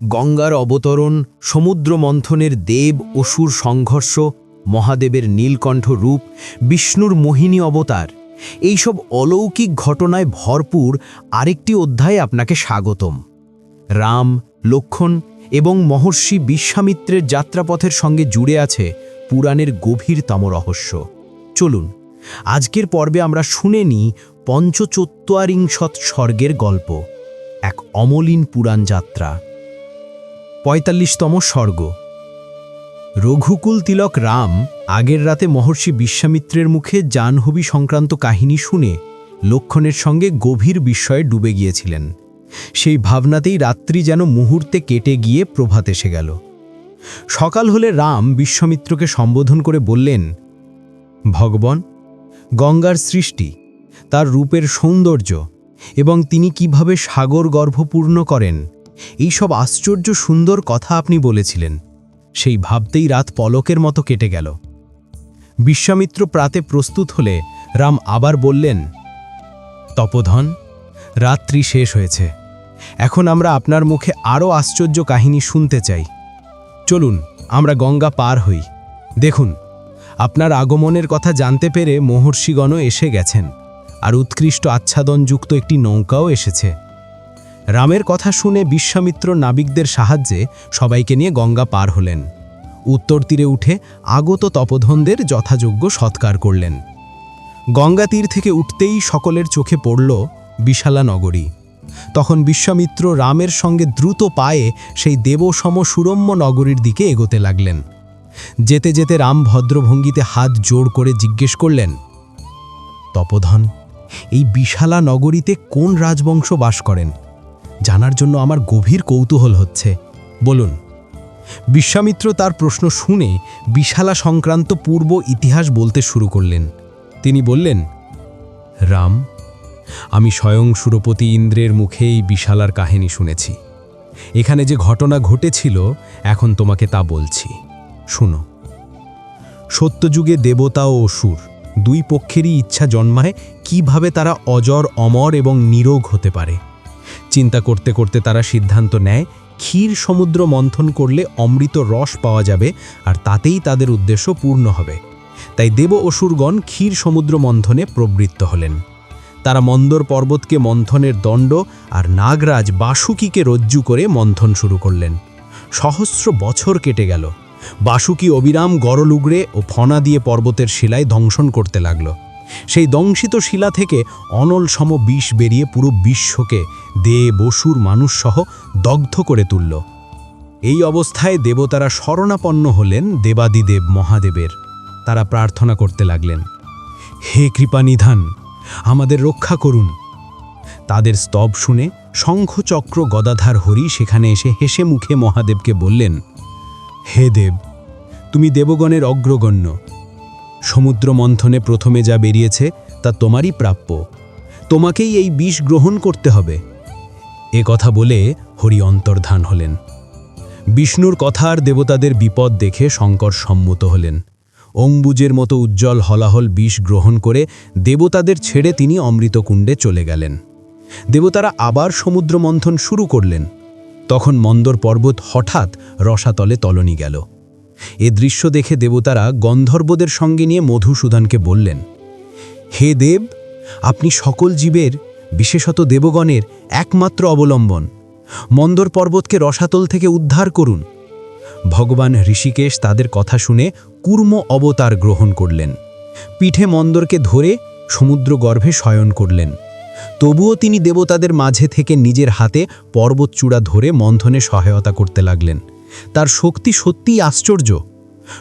গঙ্গার অবতরণ সমুদ্র মন্থনের দেব অসুর সংঘর্ষ, মহাদেবের নীলকণ্ঠ রূপ, বিষ্ণুর মোহিনী অবতার, এইসব অলৌকিক ঘটনায় ভরপুর আরেকটি অধ্যায়ে আপনাকে স্বাগতম। রাম, লক্ষণ এবং মহর্ষি বিশ্বামিত্রের যাত্রাপথের সঙ্গে জুড়ে আছে পুরাণের গভীরতম রহস্য। চলুন আজকের পর্বে আমরা শুনে নিই পঞ্চচত্বরিংশৎ স্বর্গের গল্প, এক অমলিন পুরাণ যাত্রা। পঁয়তাল্লিশতম স্বর্গ। রঘুকুল তিলক রাম আগের রাতে মহর্ষি বিশ্বামিত্রের মুখে জাহ্নবী সংক্রান্ত কাহিনী শুনে লক্ষণের সঙ্গে গভীর বিস্ময়ে ডুবে গিয়েছিলেন। সেই ভাবনাতেই রাত্রি যেন মুহূর্তে কেটে গিয়ে প্রভাত এসে গেল। সকাল হলে রাম বিশ্বামিত্রকে সম্বোধন করে বললেন, ভগবান গঙ্গার সৃষ্টি, তার রূপের সৌন্দর্য এবং তিনি কীভাবে সাগর গর্ভপূর্ণ করেন, এইসব আশ্চর্য সুন্দর কথা আপনি বলেছিলেন। সেই ভাবতেই রাত পলকের মতো কেটে গেল। বিশ্বামিত্র প্রাতে প্রস্তুত হলে রাম আবার বললেন, তপধন, রাত্রি শেষ হয়েছে। এখন আমরা আপনার মুখে আরও আশ্চর্য কাহিনী শুনতে চাই। চলুন, আমরা গঙ্গা পার হই। দেখুন। আপনার আগমনের কথা জানতে পেরে মহর্ষিগণও এসে গেছেন, আর উৎকৃষ্ট আচ্ছাদনযুক্ত একটি নৌকাও এসেছে। রামের কথা শুনে বিশ্বামিত্র নাবিকদের সাহায্যে সবাইকে নিয়ে গঙ্গা পার হলেন। উত্তর তীরে উঠে আগত তপধনদের যথাযোগ্য সৎকার করলেন। গঙ্গা তীর থেকে উঠতেই সকলের চোখে পড়ল বিশালা নগরী তখন বিশ্বামিত্র রামের সঙ্গে দ্রুত পায়ে সেই দেবসম সুরম্য নগরীর দিকে এগোতে লাগলেন। যেতে যেতে রাম ভদ্রভঙ্গিতে হাত জোড় করে জিজ্ঞেস করলেন, তপধন, এই বিশালা নগরীতে কোন রাজবংশ বাস করেন? জানার জন্য আমার গভীর কৌতূহল হচ্ছে। বলুন। বিশ্বামিত্র তার প্রশ্ন শুনে বিশালা সংক্রান্ত পূর্ব ইতিহাস বলতে শুরু করলেন। তিনি বললেন, রাম, আমি স্বয়ং সুরপতি ইন্দ্রের মুখেই বিশালার কাহিনী শুনেছি। এখানে যে ঘটনা ঘটেছিল, এখন তোমাকে তা বলছি। শুনো, সত্যযুগে দেবতা ও অসুর দুই পক্ষেরই ইচ্ছা জন্মায় কীভাবে তারা অজর, অমর এবং নিরোগ হতে পারে। চিন্তা করতে করতে তারা সিদ্ধান্ত নেয়, ক্ষীর সমুদ্র মন্থন করলে অমৃত রস পাওয়া যাবে আর তাতেই তাদের উদ্দেশ্য পূর্ণ হবে। তাই দেব অসুরগণ ক্ষীর সমুদ্র মন্থনে প্রবৃত্ত হলেন। তারা মন্দর পর্বতকে মন্থনের দণ্ড আর নাগরাজ বাসুকিকে রজ্জু করে মন্থন শুরু করলেন। সহস্র বছর কেটে গেল। বাসুকি অবিরাম গরলুগড়ে ও ফনা দিয়ে পর্বতের শিলায় ধ্বংসন করতে লাগল। সেই দংশিত শিলা থেকে অনল সম বিষ বেরিয়ে পুরো বিশ্বকে দে বসুর মানুষসহ দগ্ধ করে তুলল। এই অবস্থায় দেবতারা শরণাপন্ন হলেন দেবাদিদেব মহাদেবের। তারা প্রার্থনা করতে লাগলেন, হে কৃপানিধান, আমাদের রক্ষা করুন। তাদের স্তব শুনে শঙ্খচক্র গদাধার হরি সেখানে এসে হেসে মুখে মহাদেবকে বললেন হে দেব, তুমি দেবগণের অগ্রগণ্য। সমুদ্র মন্থনে প্রথমে যা বেরিয়েছে, তা তোমারই প্রাপ্য। তোমাকেই এই বিষ গ্রহণ করতে হবে। এ কথা বলে হরি অন্তর্ধান হলেন। বিষ্ণুর কথা আর দেবতাদের বিপদ দেখে শঙ্কর সম্মত হলেন। অম্বুজের মতো উজ্জ্বল হলাহল বিষ গ্রহণ করে দেবতাদের ছেড়ে তিনি অমৃতকুণ্ডে চলে গেলেন। দেবতারা আবার সমুদ্র মন্থন শুরু করলেন। তখন মন্দর পর্বত হঠাৎ রসাতলে তলনি গেল। এ দৃশ্য দেখে দেবতারা গন্ধর্বদের সঙ্গে নিয়ে মধুসূদনকে বললেন, হে দেব, আপনি সকল জীবের, বিশেষত দেবগণের, একমাত্র অবলম্বন। মন্দর পর্বতকে রসাতল থেকে উদ্ধার করুন। ভগবান ঋষিকেশ তাদের কথা শুনে কুর্ম অবতার গ্রহণ করলেন। পিঠে মন্দরকে ধরে সমুদ্র গর্ভে শয়ন করলেন। তবুও তিনি দেবতাদের মাঝে থেকে নিজের হাতে পর্বতচূড়া ধরে মন্থনে সহায়তা করতে লাগলেন। তার শক্তি সত্যিই আশ্চর্য।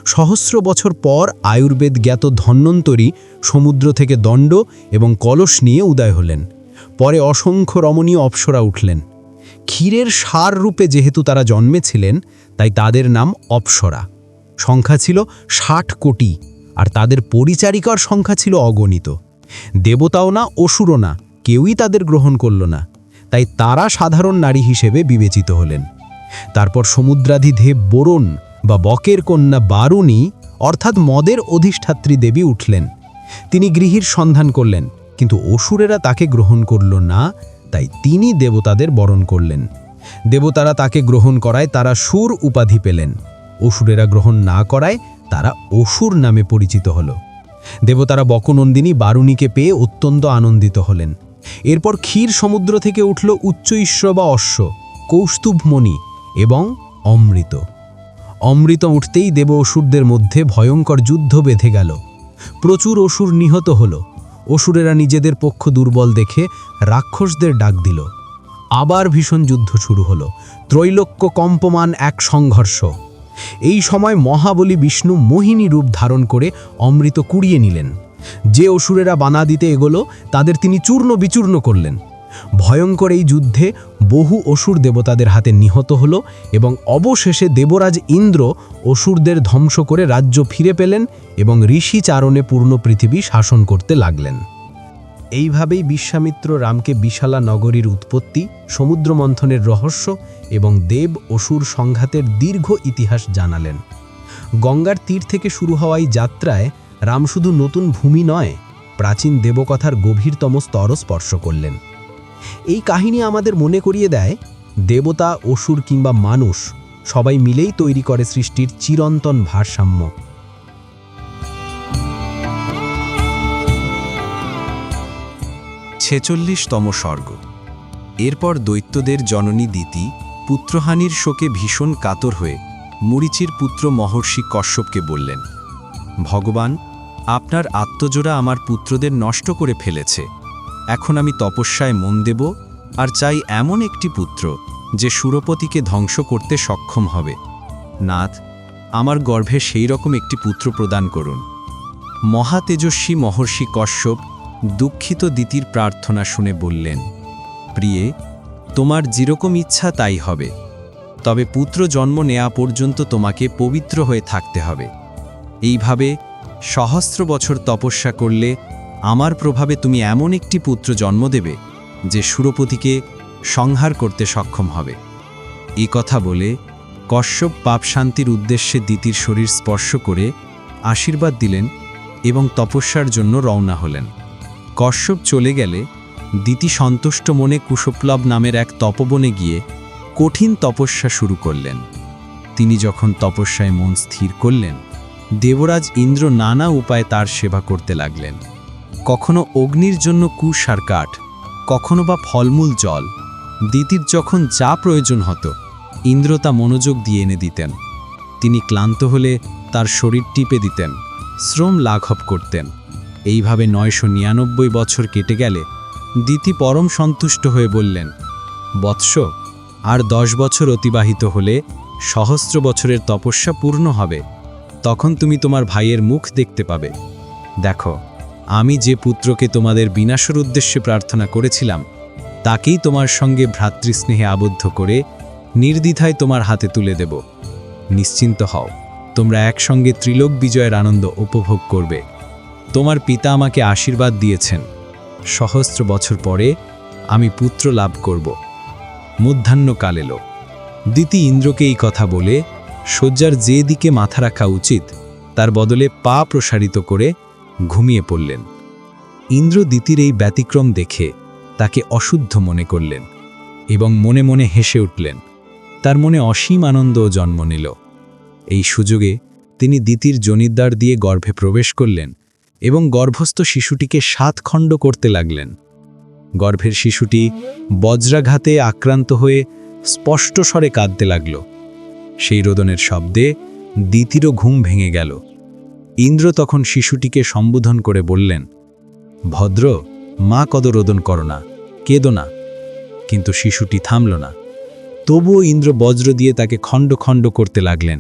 সহস্র বছর পর আয়ুর্বেদ জ্ঞাত ধন্বন্তরী সমুদ্র থেকে দণ্ড এবং কলস নিয়ে উদয় হলেন। পরে অসংখ্য রমণীয় অপ্সরা উঠলেন। ক্ষীরের সার রূপে যেহেতু তারা জন্মেছিলেন, তাই তাদের নাম অপ্সরা। সংখ্যা ছিল ষাট কোটি, আর তাদের পরিচারিকার সংখ্যা ছিল অগণিত। দেবতাও না, অসুরও না। কেউই তাদের গ্রহণ করল না। তাই তারা সাধারণ নারী হিসেবে বিবেচিত হলেন। তারপর সমুদ্রাধিদেব বরুণ বা বকের কন্যা বারুণী, অর্থাৎ মদের অধিষ্ঠাত্রী দেবী উঠলেন। তিনি গৃহীর সন্ধান করলেন, কিন্তু অসুরেরা তাকে গ্রহণ করল না, তাই তিনি দেবতাদের বরণ করলেন। দেবতারা তাকে গ্রহণ করায় তারা সুর উপাধি পেলেন। অসুরেরা গ্রহণ না করায় তারা অসুর নামে পরিচিত হল। দেবতারা বকনন্দিনী বারুণীকে পেয়ে অত্যন্ত আনন্দিত হলেন। এরপর ক্ষীর সমুদ্র থেকে উঠল উচ্চ ঈশ্বর বা অশ্ব, কৌস্তুভমণি এবং অমৃত। অমৃত উঠতেই দেব অসুরদের মধ্যে ভয়ঙ্কর যুদ্ধ বেঁধে গেল। প্রচুর অসুর নিহত হল। অসুরেরা নিজেদের পক্ষ দুর্বল দেখে রাক্ষসদের ডাক দিল। আবার ভীষণ যুদ্ধ শুরু হলো। ত্রৈলোক্য কম্পমান এক সংঘর্ষ। এই সময় মহাবলী বিষ্ণু মোহিনী রূপ ধারণ করে অমৃত কুড়িয়ে নিলেন। যে অসুরেরা বানা দিতে এগোলো, তাদের তিনি চূর্ণ বিচূর্ণ করলেন। ভয়ঙ্কর এই যুদ্ধে বহু অসুর দেবতাদের হাতে নিহত হল এবং অবশেষে দেবরাজ ইন্দ্র অসুরদের ধ্বংস করে রাজ্য ফিরে পেলেন এবং ঋষি চারণে পূর্ণ পৃথিবী শাসন করতে লাগলেন। এইভাবেই বিশ্বামিত্র রামকে বিশালা নগরীর উৎপত্তি সমুদ্র মন্থনের রহস্য এবং দেব অসুর সংঘাতের দীর্ঘ ইতিহাস জানালেন। গঙ্গার তীর থেকে শুরু হওয়া এই যাত্রায় রাম শুধু নতুন ভূমি নয়, প্রাচীন দেবকথার গভীরতম স্তরও স্পর্শ করলেন। এই কাহিনী আমাদের মনে করিয়ে দেয়, দেবতা, অসুর কিংবা মানুষ সবাই মিলেই তৈরি করে সৃষ্টির চিরন্তন ভারসাম্য। ছেচল্লিশতম স্বর্গ। এরপর দৈত্যদের জননী দিতি পুত্রহানির শোকে ভীষণ কাতর হয়ে মুরিচির পুত্র মহর্ষি কশ্যপকে বললেন, ভগবান আপনার আত্মজোড়া আমার পুত্রদের নষ্ট করে ফেলেছে। এখন আমি তপস্যায় মন দেব আর চাই এমন একটি পুত্র যে সুরপতিকে ধ্বংস করতে সক্ষম হবে। নাথ, আমার গর্ভে সেই রকম একটি পুত্র প্রদান করুন। মহাতেজস্বী মহর্ষি কশ্যপ দুঃখিত দিতির প্রার্থনা শুনে বললেন, প্রিয়ে, তোমার যেরকম ইচ্ছা তাই হবে। তবে পুত্র জন্ম নেওয়া পর্যন্ত তোমাকে পবিত্র হয়ে থাকতে হবে। এইভাবে সহস্র বছর তপস্যা করলে আমার প্রভাবে তুমি এমন একটি পুত্র জন্ম দেবে যে সুরপতিকে সংহার করতে সক্ষম হবে। এই কথা বলে কশ্যপ পাপ শান্তির উদ্দেশ্যে দিতির শরীর স্পর্শ করে আশীর্বাদ দিলেন এবং তপস্যার জন্য রওনা হলেন। কশ্যপ চলে গেলে দিতি সন্তুষ্ট মনে কুশপ্লব নামের এক তপবনে গিয়ে কঠিন তপস্যা শুরু করলেন। তিনি যখন তপস্যায় মন স্থির করলেন দেবরাজ ইন্দ্র নানা উপায়ে তার সেবা করতে লাগলেন। কখনো অগ্নির জন্য কুসার কাঠ, কখনো বা ফলমূল জল, দিতির যখন যা প্রয়োজন হতো, ইন্দ্র তা মনোযোগ দিয়ে এনে দিতেন। তিনি ক্লান্ত হলে তার শরীর টিপে দিতেন, শ্রম লাঘব করতেন। এইভাবে নয়শো নিরানব্বই বছর কেটে গেলে দিতি পরম সন্তুষ্ট হয়ে বললেন, বৎস, আর দশ বছর অতিবাহিত হলে সহস্র বছরের তপস্যা পূর্ণ হবে। তখন তুমি তোমার ভাইয়ের মুখ দেখতে পাবে। দেখো, আমি যে পুত্রকে তোমাদের বিনাশের উদ্দেশ্যে প্রার্থনা করেছিলাম, তাকেই তোমার সঙ্গে ভ্রাতৃস্নেহে আবদ্ধ করে নির্দ্বিধায় তোমার হাতে তুলে দেব। নিশ্চিন্ত হও, তোমরা একসঙ্গে ত্রিলোক বিজয়ের আনন্দ উপভোগ করবে। তোমার পিতা আমাকে আশীর্বাদ দিয়েছেন। সহস্র বছর পরে আমি পুত্র লাভ করব। মধ্যাহ্নকাল এলো। দিতি ইন্দ্রকে এই কথা বলে শয্যার যে দিকে মাথা রাখা উচিত, তার বদলে পা প্রসারিত করে ঘুমিয়ে পড়লেন। ইন্দ্র দিতির এই ব্যতিক্রম দেখে তাকে অশুদ্ধ মনে করলেন এবং মনে মনে হেসে উঠলেন। তার মনে অসীম আনন্দও জন্ম নিল। এই সুযোগে তিনি দিতির জনিদ্বার দিয়ে গর্ভে প্রবেশ করলেন এবং গর্ভস্থ শিশুটিকে সাত খণ্ড করতে লাগলেন। গর্ভের শিশুটি বজ্রাঘাতে আক্রান্ত হয়ে স্পষ্ট স্বরে কাঁদতে লাগল। সেই রোদনের শব্দে দিতিরও ঘুম ভেঙে গেল। ইন্দ্র তখন শিশুটিকে সম্বোধন করে বললেন, ভদ্র, মা কদ রোদন করো না, কেদো না। কিন্তু শিশুটি থামল না। তবুও ইন্দ্র বজ্র দিয়ে তাকে খণ্ড খণ্ড করতে লাগলেন।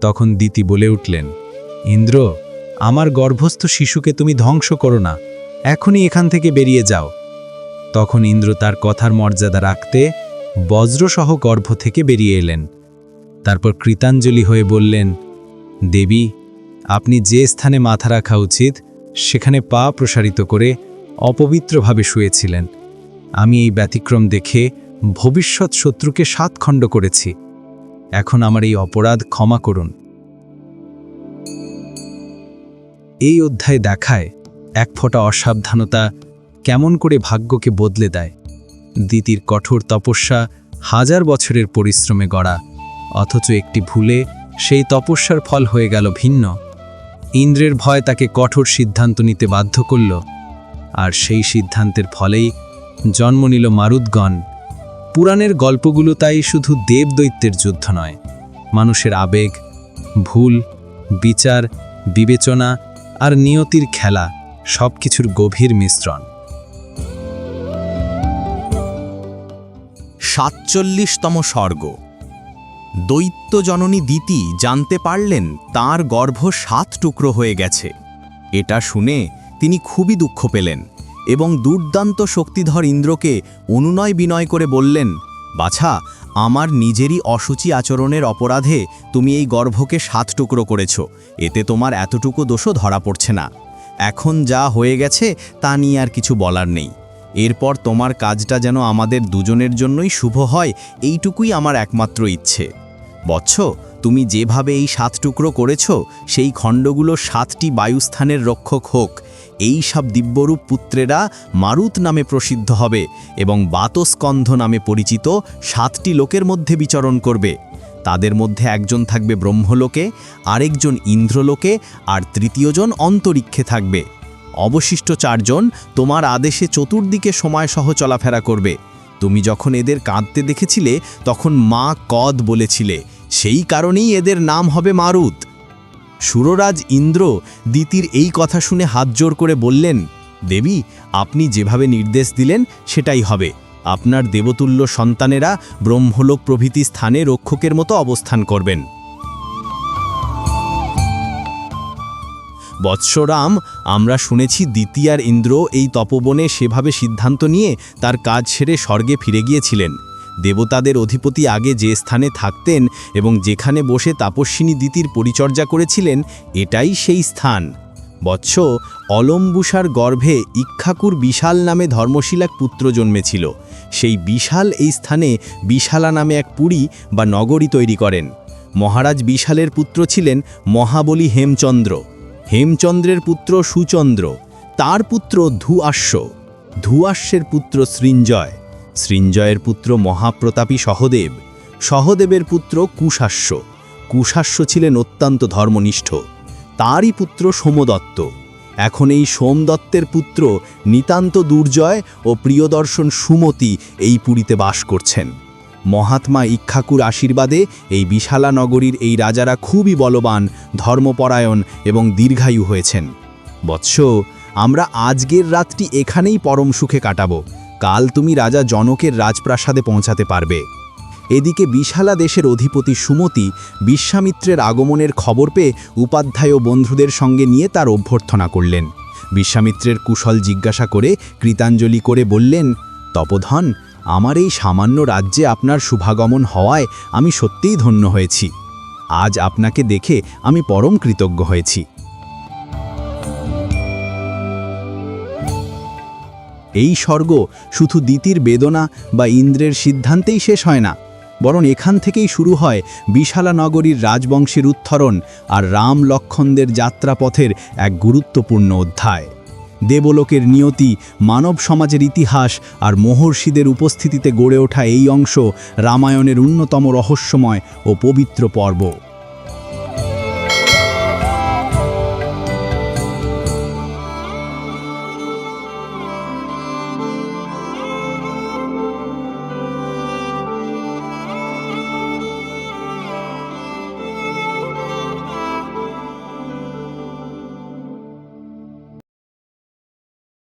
তখন দিতি বলে উঠলেন, ইন্দ্র, আমার গর্ভস্থ শিশুকে তুমি ধ্বংস করো না, এখনই এখান থেকে বেরিয়ে যাও। তখন ইন্দ্র তার কথার মর্যাদা রাখতে বজ্রসহ গর্ভ থেকে বেরিয়ে এলেন। তারপর কৃতাঞ্জলি হয়ে বললেন, দেবী, আপনি যে স্থানে মাথা রাখা উচিত, সেখানে পা প্রসারিত করে অপবিত্রভাবে শুয়েছিলেন। আমি এই ব্যতিক্রম দেখে ভবিষ্যৎ শত্রুকে সাতখণ্ড করেছি। এখন আমার এই অপরাধ ক্ষমা করুন। এই অধ্যায় দেখায় এক ফোঁটা অসাবধানতা কেমন করে ভাগ্যকে বদলে দেয়। দিতির কঠোর তপস্যা হাজার বছরের পরিশ্রমে গড়া অথচ একটি ভুলে সেই তপস্যার ফল হয়ে গেল ভিন্ন। ইন্দ্রের ভয় তাকে কঠোর সিদ্ধান্ত নিতে বাধ্য করল, আর সেই সিদ্ধান্তের ফলেই জন্ম নিল মারুদগণ। পুরাণের গল্পগুলো তাই শুধু দেবদৈত্যের যুদ্ধ নয়, মানুষের আবেগ, ভুল, বিচার, বিবেচনা আর নিয়তির খেলা সব কিছুর গভীর মিশ্রণ। সাতচল্লিশতম স্বর্গ দৈত্য জননী দিতি জানতে পারলেন তার গর্ভ সাত টুকরো হয়ে গেছে। এটা শুনে তিনি খুবই দুঃখ পেলেন এবং দুর্দান্ত শক্তিধর ইন্দ্রকে অনুনয় বিনয় করে বললেন, বাছা, আমার নিজেরই অসুচি আচরণের অপরাধে তুমি এই গর্ভকে সাত টুকরো করেছ, এতে তোমার এতটুকু দোষও ধরা পড়ছে না। এখন যা হয়ে গেছে তা নিয়ে আর কিছু বলার নেই। এরপর তোমার কাজটা যেন আমাদের দুজনের জন্যই শুভ হয়, এইটুকুই আমার একমাত্র ইচ্ছে। বৎস, তুমি যেভাবে এই সাত টুকরো করেছ, সেই খণ্ডগুলো সাতটি বায়ুস্থানের রক্ষক হোক। এই সব দিব্যরূপ পুত্রেরা মারুত নামে প্রসিদ্ধ হবে এবং বাতস্কন্ধ নামে পরিচিত সাতটি লোকের মধ্যে বিচরণ করবে। তাদের মধ্যে একজন থাকবে ব্রহ্মলোকে, আরেকজন ইন্দ্রলোকে, আর তৃতীয়জন অন্তরিক্ষে থাকবে। অবশিষ্ট চারজন তোমার আদেশে চতুর্দিকে সময়সহ চলাফেরা করবে। তুমি যখন এদের কাঁদতে দেখেছিলে, তখন মা কদ বলেছিলে, সেই কারণেই এদের নাম হবে মারুত। সুররাজ ইন্দ্র দিতির এই কথা শুনে হাত জোর করে বললেন, দেবী, আপনি যেভাবে নির্দেশ দিলেন, সেটাই হবে। আপনার দেবতুল্য সন্তানেরা ব্রহ্মলোক প্রভৃতি স্থানে রক্ষকের মতো অবস্থান করবেন। বৎসরাম, আমরা শুনেছি দ্বিতীয়ার ইন্দ্র এই তপবনে সেভাবে সিদ্ধান্ত নিয়ে তার কাজ সেরে স্বর্গে ফিরে গিয়েছিলেন। দেবতাদের অধিপতি আগে যে স্থানে থাকতেন এবং যেখানে বসে তাপস্বিনী দিতির পরিচর্যা করেছিলেন, এটাই সেই স্থান। বৎস অলম্বুসার গর্ভে ইক্ষাকুর বিশাল নামে ধর্মশীল এক পুত্র জন্মেছিল। সেই বিশাল এই স্থানে বিশালা নামে এক পুরী বা নগরী তৈরি করেন। মহারাজ বিশালের পুত্র ছিলেন মহাবলী হেমচন্দ্র। হেমচন্দ্রের পুত্র সুচন্দ্র, তার পুত্র ধুয়াস্য ধুয়াস্যের পুত্র সৃঞ্জয়, সৃঞ্জয়ের পুত্র মহাপ্রতাপী সহদেব, সহদেবের পুত্র কুশাস্য কুশাস্য ছিলেন অত্যন্ত ধর্মনিষ্ঠ। তারই পুত্র সোমদত্ত। এখন এই সোমদত্তের পুত্র নিতান্ত দুর্জয় ও প্রিয়দর্শন সুমতি এই পুরীতে বাস করছেন। মহাত্মা ইক্ষাকুর আশীর্বাদে এই বিশালা নগরীর এই রাজারা খুবই বলবান, ধর্মপরায়ণ এবং দীর্ঘায়ু হয়েছেন। বৎস, আমরা আজকের রাতটি এখানেই পরম সুখে কাটাবো। কাল তুমি রাজা জনকের রাজপ্রাসাদে পৌঁছাতে পারবে। এদিকে বিশালা দেশের অধিপতি সুমতি বিশ্বামিত্রের আগমনের খবর পেয়ে উপাধ্যায় ও বন্ধুদের সঙ্গে নিয়ে তার অভ্যর্থনা করলেন। বিশ্বামিত্রের কুশল জিজ্ঞাসা করে কৃতাঞ্জলি করে বললেন, তপধন আমার এই সামান্য রাজ্যে আপনার শুভাগমন হওয়ায় আমি সত্যিই ধন্য হয়েছি। আজ আপনাকে দেখে আমি পরম কৃতজ্ঞ হয়েছি। এই স্বর্গ শুধু দিতির বেদনা বা ইন্দ্রের সিদ্ধান্তেই শেষ হয় না, বরং এখান থেকেই শুরু হয় বিশালা নগরীর রাজবংশের উত্থরণ আর রাম লক্ষণদের যাত্রাপথের এক গুরুত্বপূর্ণ অধ্যায়। দেবলোকের নিয়তি, মানব সমাজের ইতিহাস আর মহর্ষিদের উপস্থিতিতে গড়ে ওঠা এই অংশ রামায়ণের অন্যতম রহস্যময় ও পবিত্র পর্ব।